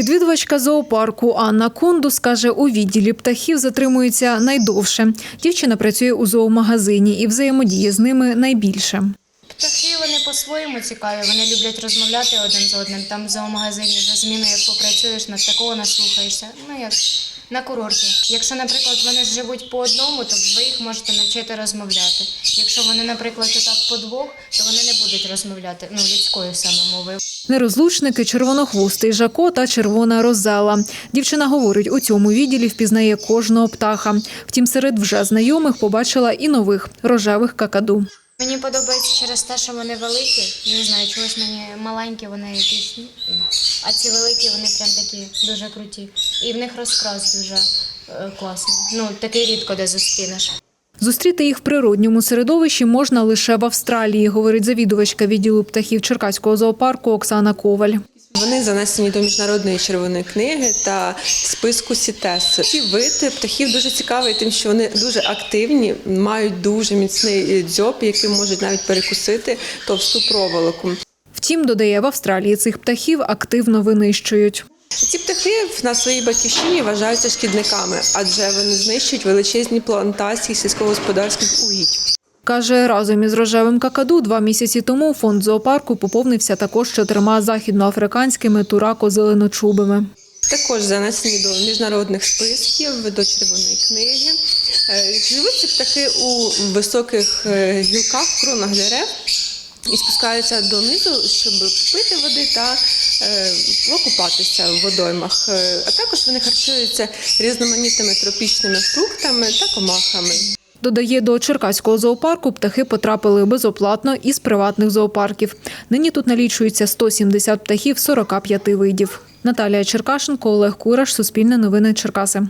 Відвідувачка зоопарку Анна Кондус каже, у відділі птахів затримується найдовше. Дівчина працює у зоомагазині і взаємодіє з ними найбільше. Птахи вони по-своєму цікаві, вони люблять розмовляти один з одним. Там в зоомагазині за зміною попрацюєш, на такого наслухаєшся. Ну як на курорті. Якщо, наприклад, вони живуть по одному, то ви їх можете навчити розмовляти. Якщо вони, наприклад, отак по двох, то вони не будуть розмовляти ну, людською саме мовою. Нерозлучники червонохвостий Жако та червона розала. Дівчина говорить, у цьому відділі впізнає кожного птаха. Втім, серед вже знайомих побачила і нових рожевих какаду. Мені подобається через те, що вони великі. Не знаю, чогось мені маленькі, вони якісь. А ці великі, вони прям такі дуже круті. І в них розкрас дуже класний. Ну, такий рідко де зустрінеш. Зустріти їх в природньому середовищі можна лише в Австралії, говорить завідувачка відділу птахів Черкаського зоопарку Оксана Коваль. Вони занесені до міжнародної червоної книги та списку СІТЕС. Ці види птахів дуже цікаві, тим, що вони дуже активні, мають дуже міцний е, дзьоб, яким можуть навіть перекусити товсту проволоку. Втім, додає, в Австралії цих птахів активно винищують. Ці птахи на своїй батьківщині вважаються шкідниками, адже вони знищують величезні плантації сільськогосподарських угідь. Каже, разом із рожевим какаду два місяці тому фонд зоопарку поповнився також чотирма західноафриканськими турако-зеленочубими. Також занесені до міжнародних списків, до червоної книги. Е, Живуть ці птахи у високих е, гілках, кронах дерев і спускаються донизу, щоб пити води та е, покупатися в водоймах. Е, А також вони харчуються різноманітними тропічними фруктами та комахами. Додає, до Черкаського зоопарку птахи потрапили безоплатно із приватних зоопарків. Нині тут налічується 170 птахів 45 видів. Наталія Черкашенко, Олег Кураш, Суспільне новини Черкаси.